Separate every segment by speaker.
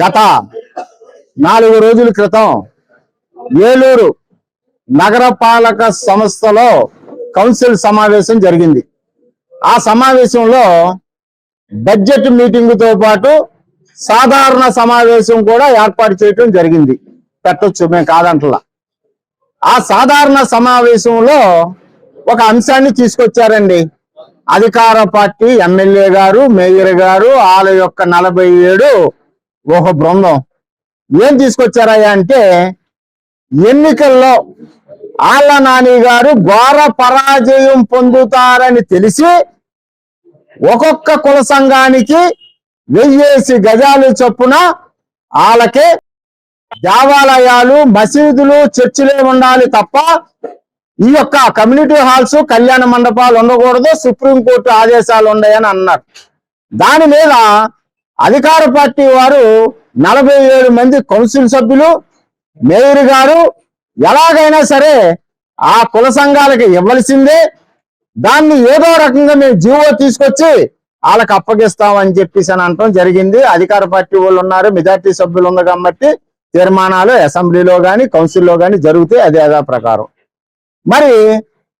Speaker 1: గత నాలుగు రోజుల క్రితం ఏలూరు నగరపాలక సంస్థలో కౌన్సిల్ సమావేశం జరిగింది. ఆ సమావేశంలో బడ్జెట్ మీటింగుతో పాటు సాధారణ సమావేశం కూడా ఏర్పాటు చేయటం జరిగింది. పెట్టొచ్చు మేము కాదంటలా. ఆ సాధారణ సమావేశంలో ఒక అంశాన్ని తీసుకొచ్చారండి. అధికార పార్టీ ఎమ్మెల్యే గారు మేయర్ గారు వాళ్ళ యొక్క నలభై ఏడు ఒక బృందం ఏం తీసుకొచ్చారయ్యా అంటే ఎన్నికల్లో ఆళ్ళ నాని గారు ఘోర పరాజయం పొందుతారని తెలిసి ఒక్కొక్క కుల సంఘానికి వెయ్యేసి గజాలు చొప్పున వాళ్ళకే దేవాలయాలు మసీదులు చర్చిలే ఉండాలి తప్ప ఈ యొక్క కమ్యూనిటీ హాల్స్ కళ్యాణ మండపాలు ఉండకూడదు సుప్రీంకోర్టు ఆదేశాలు ఉన్నాయని అన్నారు. దాని మీద అధికార పార్టీ వారు నలభై ఏడు మంది కౌన్సిల్ సభ్యులు మేయర్ గారు ఎలాగైనా సరే ఆ కుల సంఘాలకి ఇవ్వలసిందే. దాన్ని ఏదో రకంగా మేము జీవో తీసుకొచ్చి వాళ్ళకి అప్పగిస్తామని చెప్పేసి అని అనటం జరిగింది. అధికార పార్టీ వాళ్ళు ఉన్నారు మెజార్టీ సభ్యులు ఉంది కాబట్టి తీర్మానాలు అసెంబ్లీలో కానీ కౌన్సిల్లో కానీ జరుగుతాయి. అదే అదే ప్రకారం. మరి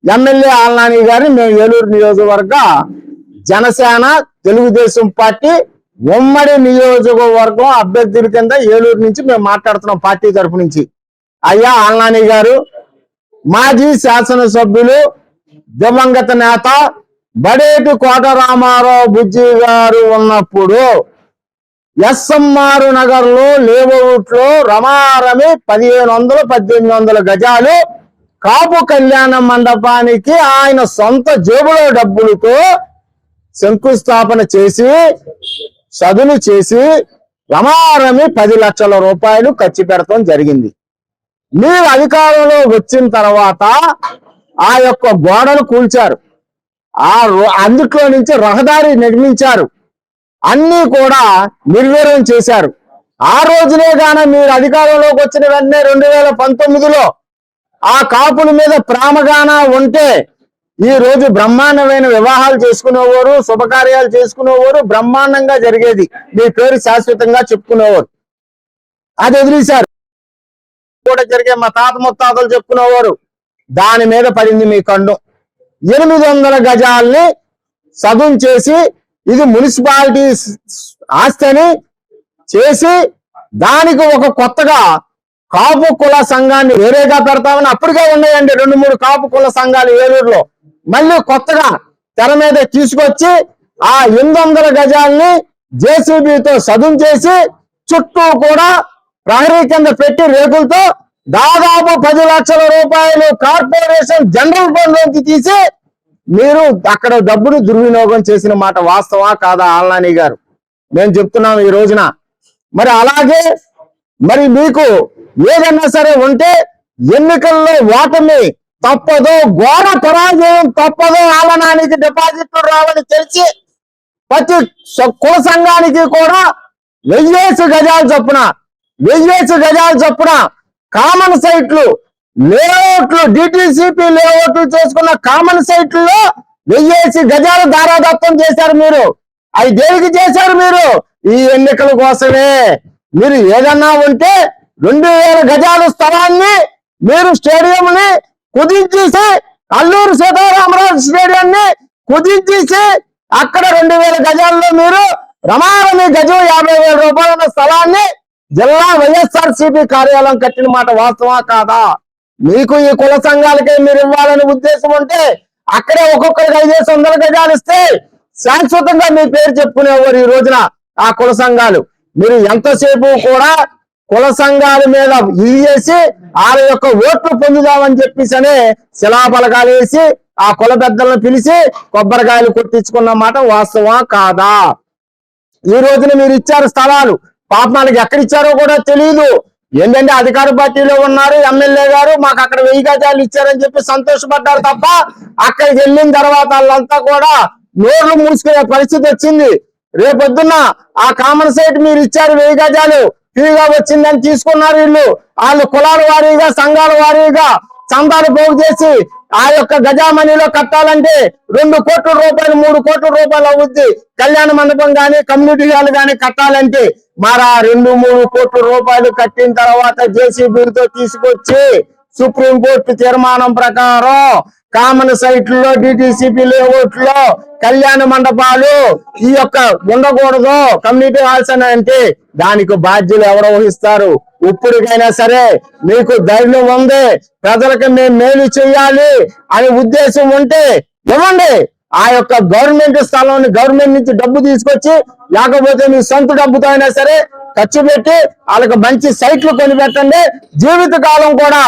Speaker 1: ఎమ్మెల్యే ఆల్నాని గారిని మేము ఏలూరు నియోజకవర్గ జనసేన తెలుగుదేశం పార్టీ ఉమ్మడి నియోజకవర్గం అభ్యర్థుల కింద ఏలూరు నుంచి మేము మాట్లాడుతున్నాం పార్టీ తరఫు నుంచి. అయ్యా ఆల్నాని గారు మాజీ శాసనసభ్యులు దివంగత నేత బడేటి కోట రామారావు బుజ్జి గారు ఉన్నప్పుడు ఎస్ఎంఆర్ నగర్లో లేఅవుట్లో రమారమి పదిహేను వందలు పద్దెనిమిది వందల గజాలు కాపు కళ్యాణ మండపానికి ఆయన సొంత జేబులో డబ్బులతో శంకుస్థాపన చేసి చదును చేసి రమారమి పది లక్షల రూపాయలు ఖర్చు పెడతాం జరిగింది. మీరు అధికారంలో వచ్చిన తర్వాత ఆ యొక్క గోడలు కూల్చారు. ఆ రో- అందుట్లో నుంచి రహదారి నిర్మించారు. అన్ని కూడా నిర్వీర్యం చేశారు. ఆ రోజునే గాన మీరు అధికారంలోకి వచ్చిన వెంటనే రెండు వేల పంతొమ్మిదిలో ఆ కాపుల మీద ప్రేమగాన ఉంటే ఈ రోజు బ్రహ్మాండమైన వివాహాలు చేసుకునేవారు శుభకార్యాలు చేసుకునేవారు బ్రహ్మాండంగా జరిగేది. మీ పేరు శాశ్వతంగా చెప్పుకునేవారు. అది వదిలేశారు. కూడా జరిగే మా తాత ముత్తాతలు చెప్పుకునేవారు. దాని మీద పడింది మీ కండు. ఎనిమిది వందల గజాల్ని సదుం చేసి ఇది మున్సిపాలిటీ ఆస్తిని చేసి దానికి ఒక కొత్తగా కాపు కుల సంఘాన్ని వేరేగా పెడతామని అప్పటికే ఉన్నాయండి. రెండు మూడు కాపు కుల సంఘాలు ఏలూరులో. మళ్ళీ కొత్తగా తెర మీద తీసుకొచ్చి ఆ ఎనిమిది వందల గజాల్ని జేసీబీతో సదుం చేసి చుట్టూ కూడా ప్రహరీ కింద పెట్టి రేకులతో దాదాపు పది లక్షల రూపాయలు కార్పొరేషన్ జనరల్ ఫండ్ నుంచి తీసి మీరు అక్కడ డబ్బును దుర్వినియోగం చేసిన మాట వాస్తవా కాదా ఆల్నాని గారు? మేము చెప్తున్నాం ఈ రోజున. మరి అలాగే మరి మీకు ఏదన్నా సరే ఉంటే ఎన్నికల్లో ఓటమి తప్పదు. ఘోర పరాజయం తప్పదు. ఆలనానికి డిపాజిట్లు రావని తెలిసి ప్రతి కుల సంఘానికి కూడా వెయ్యేసి గజాలు చొప్పున వెయ్యేసి గజాలు చొప్పున కామన్ సైట్లు లేఅవుట్లు డిటిసిపి లేఅవుట్లు చేసుకున్న కామన్ సైట్లలో వెయ్యేసి గజాలు దారాదత్తం చేశారు మీరు. అవి దేనికి చేశారు మీరు? ఈ ఎన్నికల కోసమే. మీరు ఏదన్నా ఉంటే రెండు వేల గజాల స్థలాన్ని మీరు స్టేడియంని కుదించేసి అల్లూరు సీతారామరాజు స్టేడియాన్ని కుదించేసి అక్కడ రెండు వేల గజాల్లో మీరు రమారమి గజం యాభై వేల రూపాయల స్థలాన్ని జిల్లా వైఎస్ఆర్ సిపి కార్యాలయం కట్టిన మాట వాస్తవా కాదా? మీకు ఈ కుల సంఘాలకే మీరు ఇవ్వాలనే ఉద్దేశం ఉంటే అక్కడే ఒక్కొక్కరికి ఐదేసి వందల గజాలు ఇస్తే శాశ్వతంగా మీ పేరు చెప్పుకునేవారు ఈ రోజున ఆ కుల సంఘాలు. మీరు ఎంతసేపు కూడా కుల సంఘాల మీద ఇది చేసి వాళ్ళ యొక్క ఓట్లు పొందుదామని చెప్పేసి అనే శిలాఫలకాలు వేసి ఆ కుల పెద్దలను పిలిచి కొబ్బరికాయలు కొట్టించుకున్న మాట వాస్తవా కాదా? ఈ రోజున మీరు ఇచ్చారు స్థలాలు. పాపనాలకు వాళ్ళకి ఎక్కడ ఇచ్చారో కూడా తెలియదు ఏంటంటే అధికార పార్టీలో ఉన్నారు ఎమ్మెల్యే గారు మాకు అక్కడ వెయ్యి గజాలు ఇచ్చారని చెప్పి సంతోషపడ్డారు తప్ప అక్కడికి వెళ్ళిన తర్వాత వాళ్ళంతా కూడా నోర్లు మూసుకునే పరిస్థితి వచ్చింది. రేపొద్దున్న ఆ కామన్ సైట్ మీరు ఇచ్చారు వెయ్యి గజాలు. ఫ్రీగా వచ్చిందని తీసుకున్నారు వీళ్ళు. వాళ్ళు కులాల వారీగా సంఘాల వారీగా చందాలు పోగు చేసి ఆ యొక్క గజామణిలో కట్టాలంటే రెండు కోట్ల రూపాయలు మూడు కోట్ల రూపాయలు అవుద్ది. కళ్యాణ మండపం గాని కమ్యూనిటీ హాల్ గాని కట్టాలంటే మరి ఆ రెండు మూడు కోట్ల రూపాయలు కట్టిన తర్వాత జేసీబీలతో తీసుకొచ్చి సుప్రీం కోర్టు తీర్మానం ప్రకారం కామన్ సైట్లలో డిటిసిపి లేఅవుట్లో కళ్యాణ మండపాలు ఈ యొక్క ఉండకూడదు. కమ్యూనిటీ హాల్స్ అని అంటే దానికి బాధ్యులు ఎవరు వహిస్తారు? ఇప్పటికైనా సరే మీకు ధైర్యం ఉంది. ప్రజలకు మేము మేలు చేయాలి అనే ఉద్దేశం ఉంటే ఇవ్వండి. ఆ యొక్క గవర్నమెంట్ స్థలం గవర్నమెంట్ నుంచి డబ్బు తీసుకొచ్చి లేకపోతే మీ సొంత డబ్బుతో అయినా సరే ఖర్చు పెట్టి వాళ్ళకి మంచి సైట్లు కొని పెట్టండి జీవిత కాలం కూడా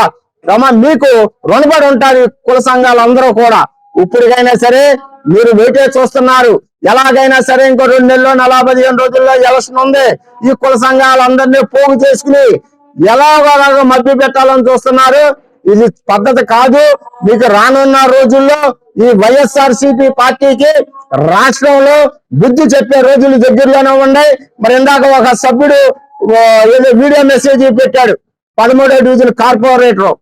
Speaker 1: రమ మీకు రుణపడి ఉంటారు కుల సంఘాలందరూ కూడా. ఇప్పటికైనా సరే మీరు వెయిటే చూస్తున్నారు. ఎలాగైనా సరే ఇంకో రెండు నెలలో నలభై పదిహేను రోజుల్లో ఎలక్షన్ ఉంది. ఈ కుల సంఘాలందరినీ పోగు చేసుకుని ఎలాగో మభ్య పెట్టాలని చూస్తున్నారు. ఇది పద్ధతి కాదు. మీకు రానున్న రోజుల్లో ఈ వైఎస్ఆర్ పార్టీకి రాష్ట్రంలో బుద్ధి చెప్పే రోజులు దగ్గరలోనే ఉన్నాయి. మరి ఇందాక ఒక సభ్యుడు ఏదో వీడియో మెసేజ్ పెట్టాడు. పదమూడో డివిజన్ కార్పొరేటర్.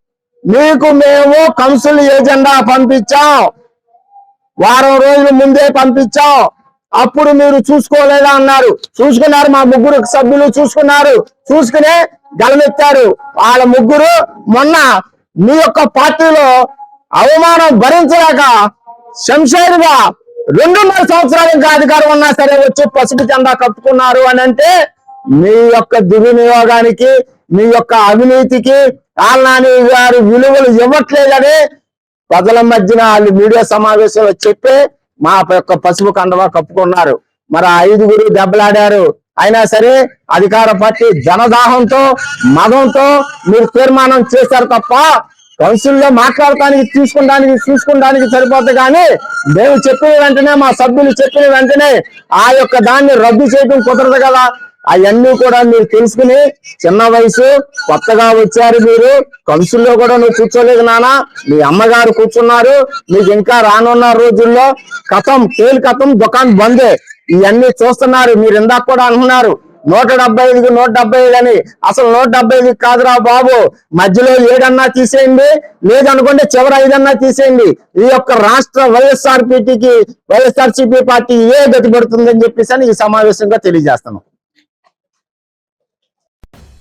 Speaker 1: మీకు మేము కౌన్సిల్ ఏజెండా పంపించాం. వారం రోజుల ముందే పంపించాం. అప్పుడు మీరు చూసుకోలేదా అన్నారు. చూసుకున్నారు మా ముగ్గురు సభ్యులు చూసుకున్నారు. చూసుకునే గలమెత్తారు. వాళ్ళ ముగ్గురు మొన్న మీ యొక్క పార్టీలో అవమానం భరించలేక శంషేరుగా రెండున్నర సంవత్సరాలు ఇంకా అధికారం ఉన్నా సరే వచ్చి పసుపు జెండా కట్టుకున్నారు అని అంటే మీ యొక్క దుర్వినియోగానికి మీ యొక్క అవినీతికి కాలనాని గారు విలువలు ఇవ్వట్లేదని ప్రజల మధ్యన వాళ్ళు మీడియా సమావేశంలో చెప్పి మా యొక్క పసుపు కండవా కప్పుకున్నారు. మరి ఐదుగురు దెబ్బలాడారు. అయినా సరే అధికార పార్టీ జనదాహంతో మదంతో మీరు తీర్మానం చేశారు తప్ప కౌన్సిల్లో మాట్లాడటానికి తీసుకుంటానికి చూసుకోవడానికి సరిపోతుంది కానీ మేము చెప్పిన వెంటనే మా సభ్యులు చెప్పిన వెంటనే ఆ యొక్క దాన్ని రద్దు చేయడం కుదరదు కదా. అవన్నీ కూడా మీరు తెలుసుకుని చిన్న వయసు కొత్తగా వచ్చారు మీరు కౌన్సిల్లో కూడా నువ్వు కూర్చోలేదు నానా మీ అమ్మగారు కూర్చున్నారు మీకు ఇంకా రానున్న రోజుల్లో కథం తేలి కథం దుకాణం బందే. ఇవన్నీ చూస్తున్నారు మీరు ఇందాక కూడా అంటున్నారు నూట డెబ్బై ఐదుకి నూట డెబ్బై ఐదు అని. అసలు నూట డెబ్బై ఐదు కాదురా బాబు మధ్యలో ఏడన్నా తీసేయండి లేదనుకుంటే చివరి ఐదన్నా తీసేయండి. ఈ యొక్క రాష్ట్ర వైఎస్ఆర్ పిటికి వైఎస్ఆర్సిపి పార్టీ ఏ గతి పడుతుందని చెప్పేసి అని ఈ సమావేశంగా తెలియజేస్తున్నాం.